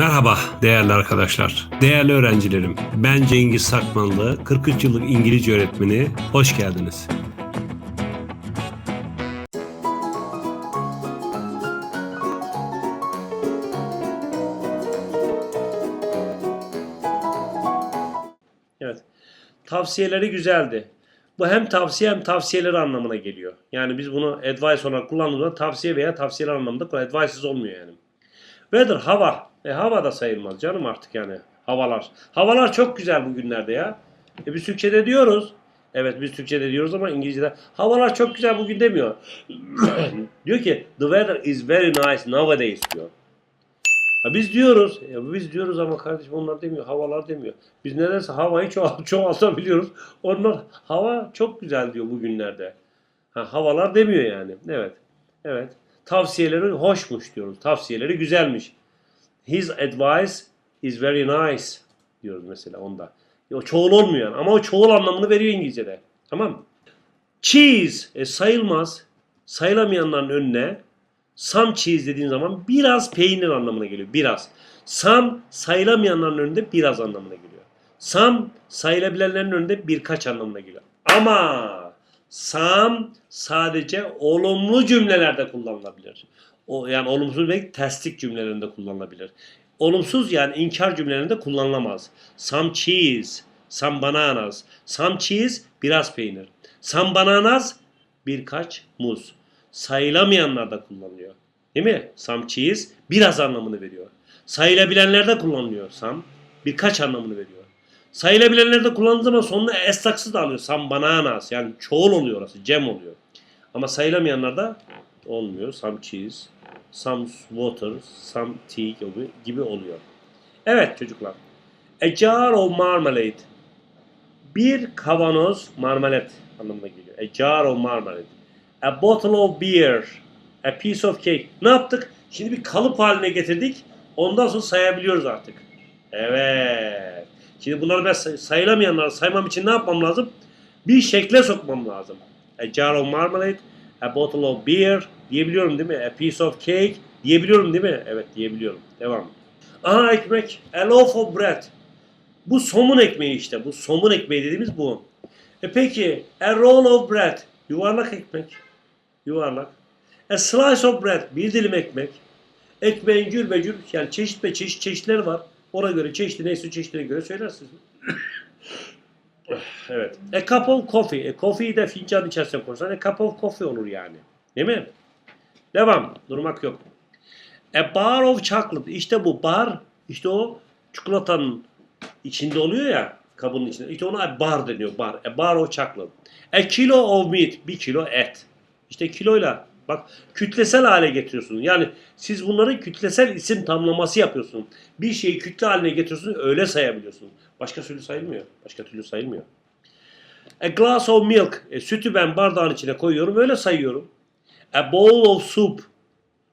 Merhaba değerli arkadaşlar, değerli öğrencilerim. Ben Cengiz Sakmanlı, 43 yıllık İngilizce öğretmeni. Hoş geldiniz. Evet. Tavsiyeleri güzeldi. Bu hem tavsiye hem tavsiyeleri anlamına geliyor. Yani biz bunu advice olarak kullandığımızda tavsiye veya tavsiyeler anlamında advices olmuyor yani. Weather hava. E hava da sayılmaz canım artık yani. Havalar. Havalar çok güzel bugünlerde ya. E biz Türkçe'de diyoruz. Evet biz Türkçe'de diyoruz ama İngilizce'de havalar çok güzel bugün demiyor. diyor ki the weather is very nice nowadays diyor. Ha biz diyoruz. Ya biz diyoruz ama kardeşim onlar demiyor. Havalar demiyor. Biz nedense havayı çoğalt çoğaltabiliyoruz. Onlar hava çok güzel diyor bugünlerde. Ha, havalar demiyor yani. Evet. Evet. Tavsiyeleri hoşmuş diyoruz. Tavsiyeleri güzelmiş. His advice is very nice diyoruz mesela onda. O çoğul olmuyor yani. Ama o çoğul anlamını veriyor İngilizce'de. Tamam mı? Cheese e, sayılmaz. Sayılamayanların önüne some cheese dediğin zaman biraz peynir anlamına geliyor. Biraz. Some sayılamayanların önünde biraz anlamına geliyor. Some sayılabilenlerin önünde birkaç anlamına geliyor. Ama some sadece olumlu cümlelerde kullanılabilir. O yani olumsuz ve terslik cümlelerinde kullanılabilir. Olumsuz yani inkar cümlelerinde kullanılamaz. Some cheese, some bananas. Some cheese biraz peynir. Some bananas birkaç muz. Sayılamayanlarda kullanılıyor. Değil mi? Some cheese biraz anlamını veriyor. Sayılabilenlerde kullanılıyor some. Birkaç anlamını veriyor. Sayılabilenlerde kullanıldığı zaman sonuna s taksı da alıyor. Some bananas yani çoğul oluyor orası. Cem oluyor. Ama sayılamayanlarda olmuyor. Some cheese, some water, some tea gibi, gibi oluyor. Evet çocuklar. A jar of marmalade. Bir kavanoz marmelat anlamına geliyor. A jar of marmalade. A bottle of beer. A piece of cake. Ne yaptık? Şimdi bir kalıp haline getirdik. Ondan sonra sayabiliyoruz artık. Evet. Şimdi bunları ben say- sayılamayanları saymam için ne yapmam lazım? Bir şekle sokmam lazım. A jar of marmalade, a bottle of beer diyebiliyorum değil mi? A piece of cake diyebiliyorum değil mi? Evet diyebiliyorum. Devam. Aha ekmek. A loaf of bread. Bu somun ekmeği işte. Bu somun ekmeği dediğimiz bu. E peki a roll of bread. Yuvarlak ekmek. Yuvarlak. A slice of bread. Bir dilim ekmek. Ekmeğin cürbecür yani çeşit ve çeşit çeşitleri var. Ona göre çeşitli neyse çeşitine göre söylersiniz. Evet. A cup of coffee. E, coffee'yi de fincan içerisine koysan a cup of coffee olur yani. Değil mi? Devam. Durmak yok. A bar of chocolate. İşte bu bar. işte o çikolatanın içinde oluyor ya kabının içinde. İşte ona bar deniyor. Bar. A bar of chocolate. A kilo of meat. Bir kilo et. İşte kiloyla bak kütlesel hale getiriyorsunuz. Yani siz bunları kütlesel isim tamlaması yapıyorsunuz. Bir şeyi kütle haline getiriyorsunuz öyle sayabiliyorsunuz. Başka türlü sayılmıyor. Başka türlü sayılmıyor. A glass of milk. E, sütü ben bardağın içine koyuyorum öyle sayıyorum. A bowl of soup.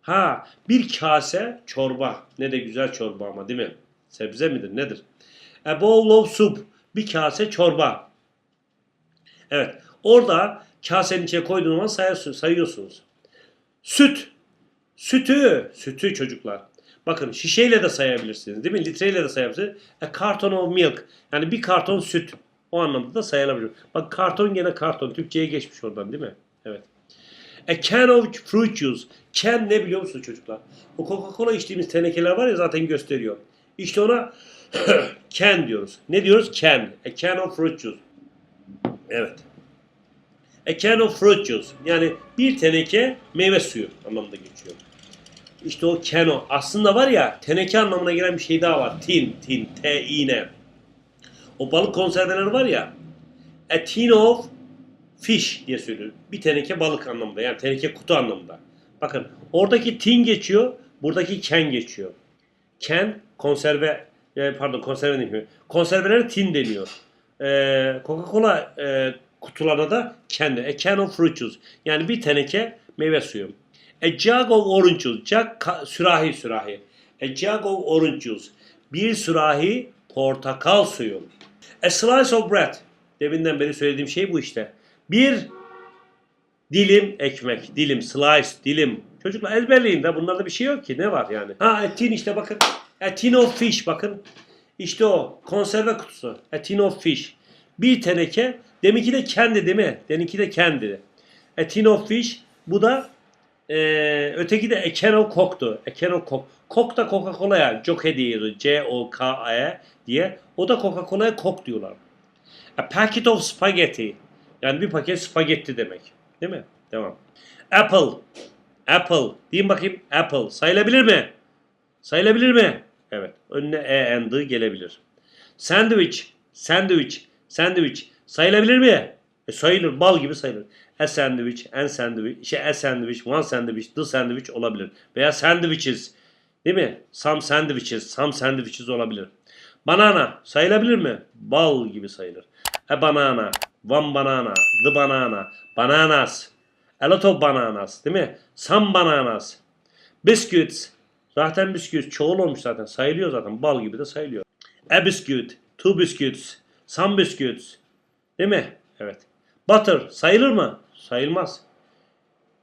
Ha bir kase çorba. Ne de güzel çorba ama değil mi? Sebze midir nedir? A bowl of soup. Bir kase çorba. Evet. Orada kasenin içine koyduğunuz zaman sayıyorsunuz. Süt. Sütü. Sütü çocuklar. Bakın şişeyle de sayabilirsiniz değil mi? Litreyle de sayabilirsiniz. A carton of milk. Yani bir karton süt. O anlamda da sayılabilir. Bak karton gene karton. Türkçe'ye geçmiş oradan değil mi? Evet. A can of fruit juice. Can ne biliyor musunuz çocuklar? O Coca-Cola içtiğimiz tenekeler var ya zaten gösteriyor. İşte ona can diyoruz. Ne diyoruz? Can. A can of fruit juice. Evet. A can of fruit juice. Yani bir teneke meyve suyu anlamında geçiyor. İşte o can o. Aslında var ya teneke anlamına gelen bir şey daha var. Tin, tin, T-I-N. O balık konserveleri var ya. A tin of fish diye söylüyor. Bir teneke balık anlamında. Yani teneke kutu anlamında. Bakın oradaki tin geçiyor. Buradaki can geçiyor. Can konserve e, pardon konserve mi? Konservelere tin deniyor. Ee, Coca-Cola e, kutularına da can. A can of fruit juice. Yani bir teneke meyve suyu. A jug of orange juice. Jug sürahi sürahi. A jug of orange juice. Bir sürahi portakal suyu. A slice of bread. Deminden beri söylediğim şey bu işte. Bir dilim ekmek. Dilim, slice, dilim. Çocuklar ezberleyin de bunlarda bir şey yok ki. Ne var yani? Ha tin işte bakın. A tin of fish bakın. İşte o konserve kutusu. A tin of fish. Bir teneke. Deminki de kendi değil mi? Deminki de kendi. A tin of fish. Bu da eee, öteki de. A can of coke. Coke da Coca-Cola yani. Joke diyor. C-O-K-E diye. O da Coca-Cola'ya coke diyorlar. A packet of spaghetti. Yani bir paket spagetti demek. Değil mi? Tamam. Apple. Apple. Diyeyim bakayım. Apple. Sayılabilir mi? Sayılabilir mi? Evet. Önüne e and gelebilir. Sandwich. Sandwich. Sandwich. Sayılabilir mi? E sayılır. Bal gibi sayılır. A sandwich, an sandwich, şey a sandwich, one sandwich, the sandwich olabilir. Veya sandwiches. Değil mi? Some sandwiches, some sandwiches olabilir. Banana sayılabilir mi? Bal gibi sayılır. A banana, one banana, the banana, bananas, a lot of bananas, değil mi? Some bananas. Biscuits, zaten bisküvit çoğul olmuş zaten, sayılıyor zaten, bal gibi de sayılıyor. A biscuit, two biscuits, some biscuits, değil mi? Evet. Butter sayılır mı? Sayılmaz.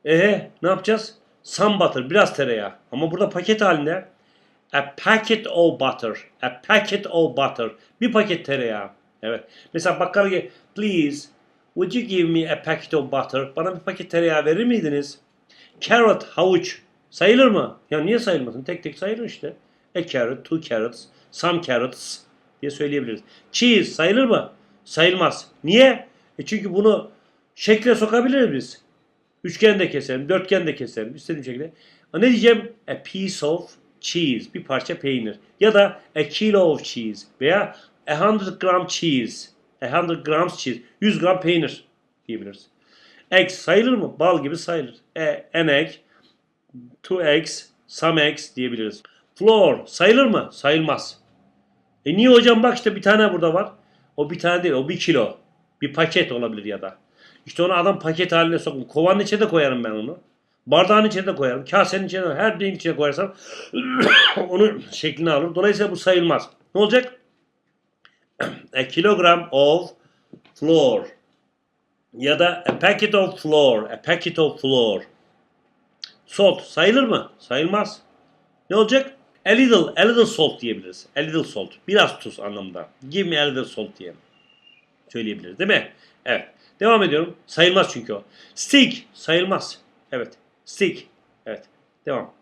Ehe ne yapacağız? Some butter, biraz tereyağı. Ama burada paket halinde A packet of butter. A packet of butter. Bir paket tereyağı. Evet. Mesela bakkala gel. Please, would you give me a packet of butter? Bana bir paket tereyağı verir miydiniz? Carrot, havuç. Sayılır mı? Ya niye sayılmasın? Tek tek sayılır işte. A carrot, two carrots, some carrots diye söyleyebiliriz. Cheese sayılır mı? Sayılmaz. Niye? E çünkü bunu şekle sokabiliriz biz. Üçgen de keserim, dörtgen de keserim. istediğim şekilde. Ne diyeceğim? A piece of cheese. Bir parça peynir. Ya da a kilo of cheese. Veya a hundred gram cheese. A hundred grams cheese. 100 gram peynir diyebiliriz. Eggs sayılır mı? Bal gibi sayılır. E, an egg, two eggs, some eggs diyebiliriz. Flour sayılır mı? Sayılmaz. E niye hocam bak işte bir tane burada var. O bir tane değil o bir kilo. Bir paket olabilir ya da. İşte onu adam paket haline sokun. Kovanın içine de koyarım ben onu. Bardağın içine de koyarım. Kasenin içine de her şeyin içine koyarsam onun şeklini alır. Dolayısıyla bu sayılmaz. Ne olacak? A kilogram of flour. Ya da a packet of flour. A packet of flour. Salt sayılır mı? Sayılmaz. Ne olacak? A little, a little salt diyebiliriz. A little salt. Biraz tuz anlamında. Give me a little salt diye söyleyebiliriz değil mi? Evet. Devam ediyorum. Sayılmaz çünkü o. Stick sayılmaz. Evet. Stick. Evet. Devam.